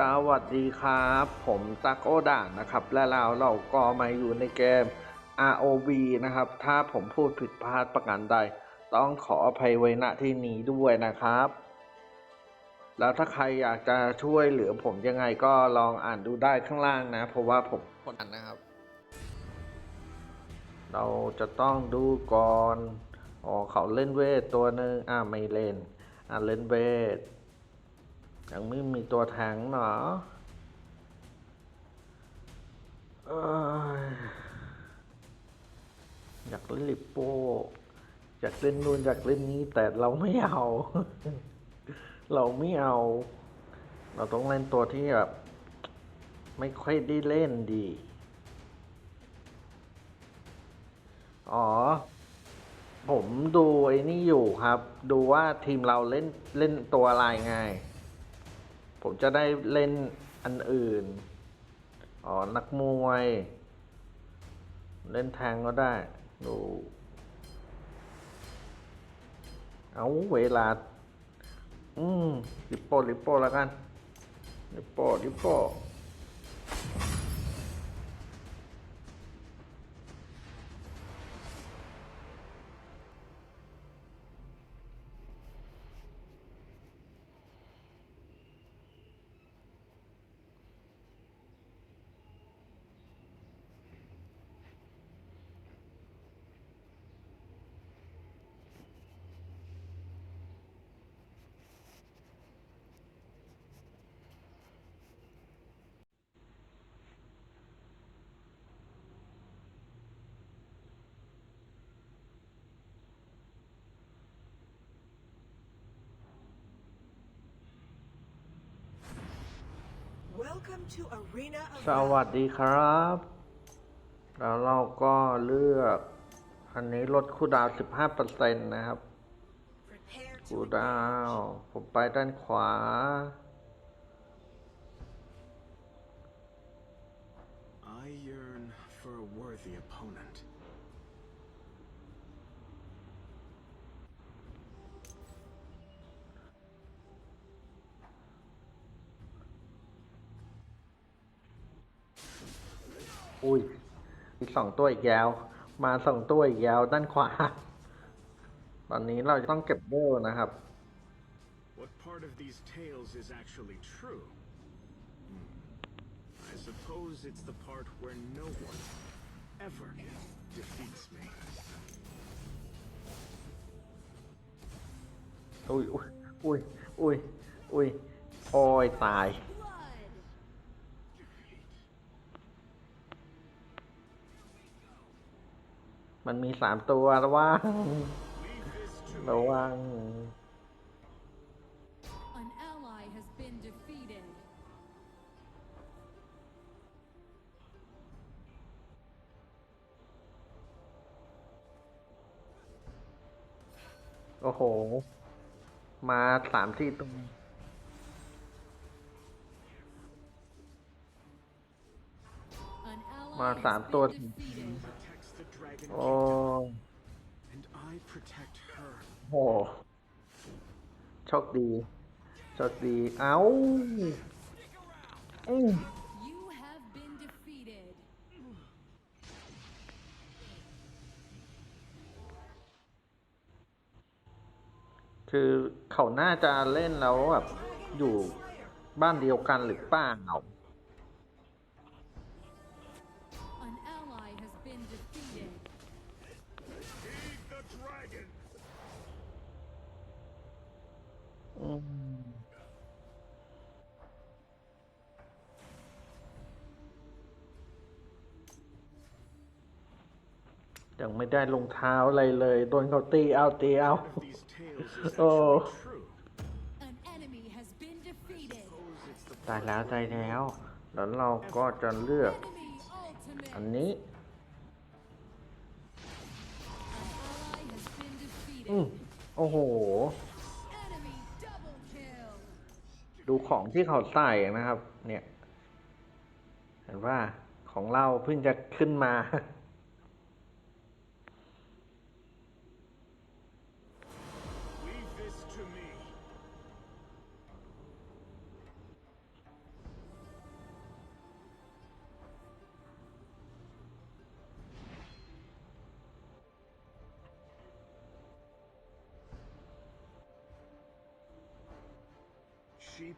สวัสดีครับ ผมตักโอด่านนะครับ และเราเราก็มาอยู่ในเกม ROV นะครับ ถ้าผมพูดผิดพลาดประการใด ต้องขออภัยไว้ณที่นี้ด้วยนะครับ แล้วถ้าใครอยากจะช่วยเหลือผมยังไงก็ลองอ่านดูได้ข้างล่างนะ เพราะว่าผมคนอ่านนะครับ เราจะต้องดูก่อนอ๋อเขาเล่นเวทตัวหนึ่งอ่าไม่เล่นอ่าเล่นเวท ยังไม่มีตัวแทงเนาะอยอยากเล่นลิปโป้อยากเล่นนู่นอยากเล่นนี้ แต่เราไม่เอา เราไม่เอา เราต้องเล่นตัวที่แบบไม่ค่อยได้เล่นดี อ๋อ ผมดูไอ้นี่อยู่ครับ ดูว่าทีมเราเล่นเล่นตัวอะไรไง ผมจะได้เล่นอันอื่น อ๋อ นักมวย เล่นแทงก็ได้ ดู เอาเวลา อืมลิปโป้ลิปโปแล้วกันลิปโป้ลิปโป สวัสดีครับ แล้วเราก็เลือก อันนี้ลดคูลดาวน์15%นะครับ Prepare คู to ลดาวน์ผมไปด้านขวา I yearn for a worthy opponent. อุ้ยมีสองตัวอีกแล้ว มาสองตัวอีกแล้วด้านขวา ตอนนี้เราจะต้องเก็บเบลนะครับ What part of these tales is actually true? Hmm. I suppose it's the part where no one ever defeats me. อุ้ยอุ้ยอุ้ยอุ้ยอุ้ยโอ้ยตาย มันมีสามตัวระวัง Leave this to ระวัง An ally has been defeated. โอ้โห มาสามที่ตรง An ally มาสาม has ตัว been defeated. Protects the dragon โอ้ kingdom, and I protect her. โหโชคดีโชคดี เอ้าอืม You have been defeated. คือเขาน่าจะเล่นแล้วแบบอยู่บ้านเดียวกันหรือเปล่า ยังไม่ได้ลงเท้าอะไรเลย โดนเขาตีเอาตีเอา Part of these tales is Oh. actually true. An enemy has been defeated. Suppose it's the ตายแล้วตายแล้ว แล้วเราก็จะเลือก Enemy ultimate. อันนี้ An ally has been defeated. อืมโอ้โห Enemy double kill. ดูของที่เขาใส่นะครับ เนี่ย เห็นว่าของเราเพิ่งจะขึ้นมา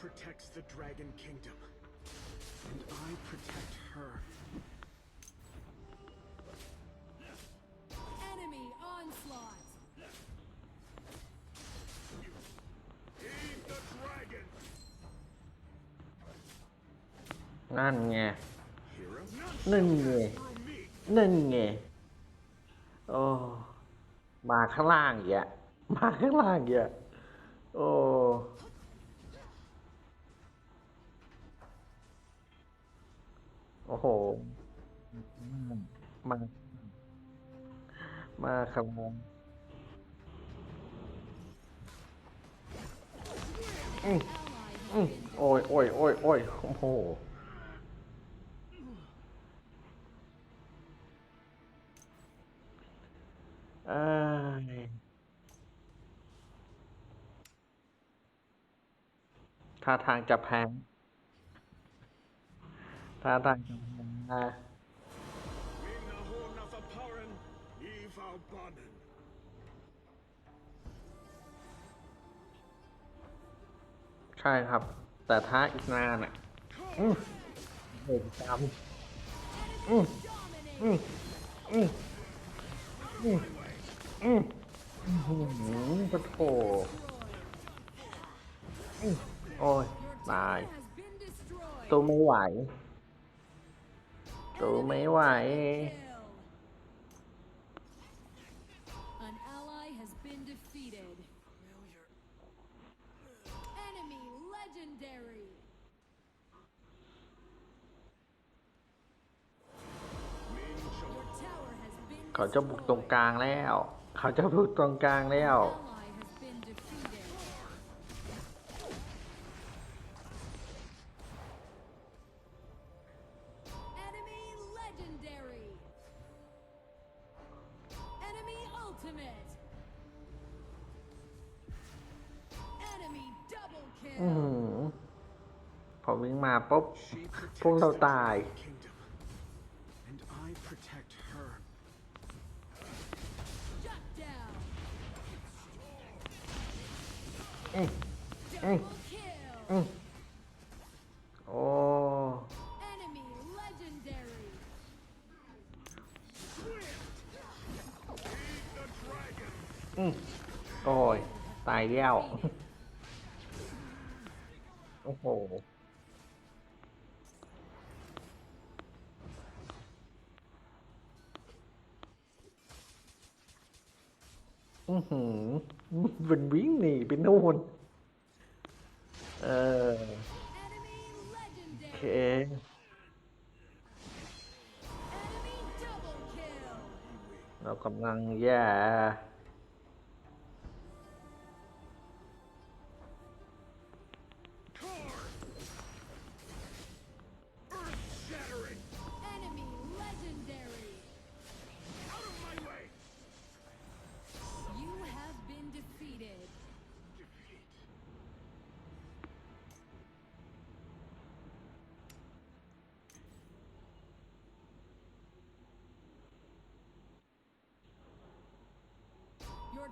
protects the Dragon Kingdom. And I protect her. Enemy onslaught. Heed the dragon! นั่นไง Hero? นั่นไง Through me! นั่นไง โอ้ มาข้างล่างอีกอะมาข้างล่างอีกอะโอ้ โอ้โห มา มาข้างล่างอืมอืมโอ้ยโอ้ยโอ้ยโอ้ยโอ้โหเอ้ยท่าทางจะแพง ท่าทางจะแพงนะ Minna hona för paren, Eva bannen. ใช่ครับ แต่ถ้าอีกนานอะอืมเห็นจำอืมอืมอืมอืมอืมอืมอืมปะโถอืมโอ้ย Your ตาย tower has been destroyed. ตัวไม่ไหว ตัวไม่ไหว Kill. An ally has been defeated. Enemy legendary. Min Your tower has been เขาจะบุกตรงกลางแล้ว เขาจะบุกตรงกลางแล้ว Ally อมพอวิ่งมาปุ๊บพวกเราตาย เอ้ยเอ้ยเอ้ยโอ้ยอืโอ้ย ตายแล้ว อ้โหอือหือมันวิ่งหนีไปนู่นเออโอเค เรากำลังแย่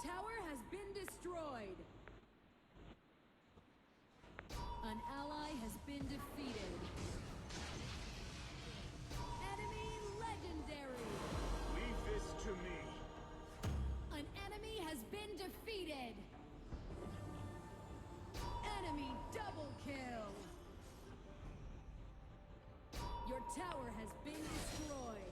tower has been destroyed. An ally has been defeated. Enemy legendary. Leave this to me. An enemy has been defeated. Enemy double kill. Your tower has been destroyed.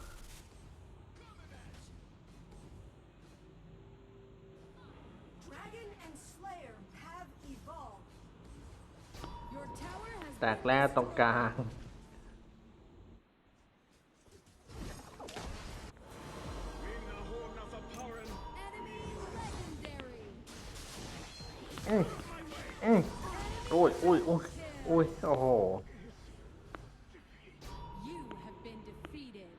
แตก been แล้วตรงกลาง Minna hona för paren, Enemy legendary. อืมอืมอุ้ยอุ้ยอุ้ยอุ้ยโอ้โห You have been defeated.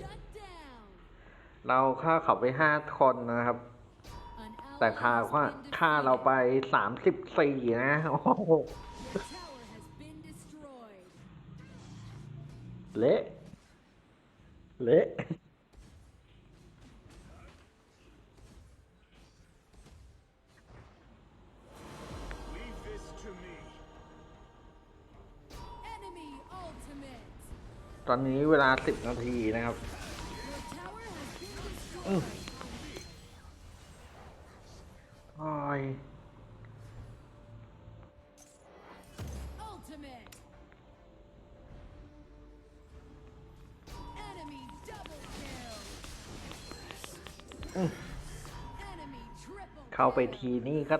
Shut down. เราฆ่าเขาไปห้าคนนะครับ An แต่ค่าว่าค่าเราไปสามสิบสี่นะโอ้โหเละเละตอนนี้เวลาสิบนาทีนะครับ อืม โอ้ย Ultimate. Enemy double kill. Enemy triple เข้าไป kill. ทีนี่ก็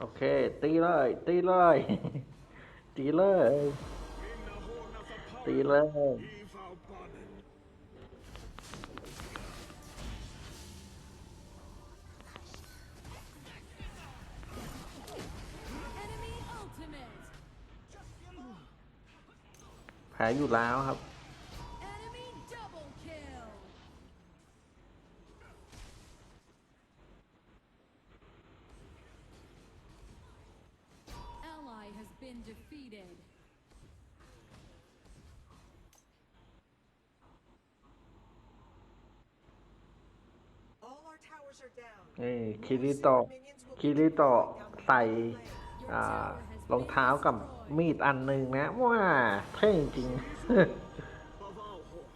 โอเค ตีเลย ตีเลย ตีเลย ตีเลยแพ้อยู่แล้วครับ been defeated. All our towers are down. นี่คิริโตะคิริโตะใส่อ่ารองเท้ากับมีดอันหนึ่งนะว้าเท่จริง Of all horn.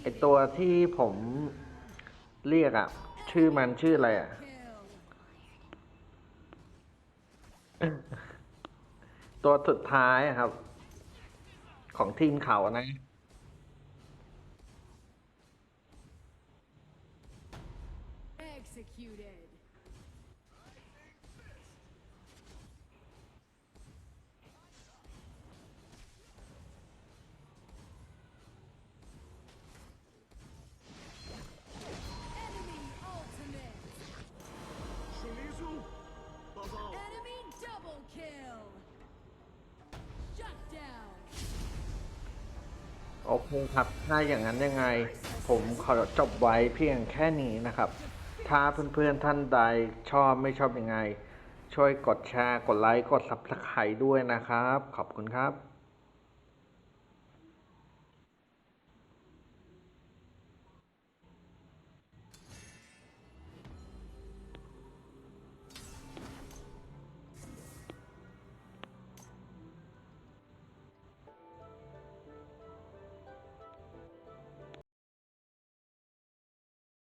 ไอตัวที่ผมเรียกอะ ชื่อมันชื่ออะไรอะ ตัวสุดท้ายครับ ของทีมเขานะ Executed. โอเคครับถ้าอย่างนั้นยังไง ผมขอจบไว้เพียงแค่นี้นะครับ ถ้าเพื่อนๆท่านใดชอบไม่ชอบยังไง ช่วยกดแชร์ กดไลค์ กด Subscribe ด้วยนะครับ ขอบคุณครับ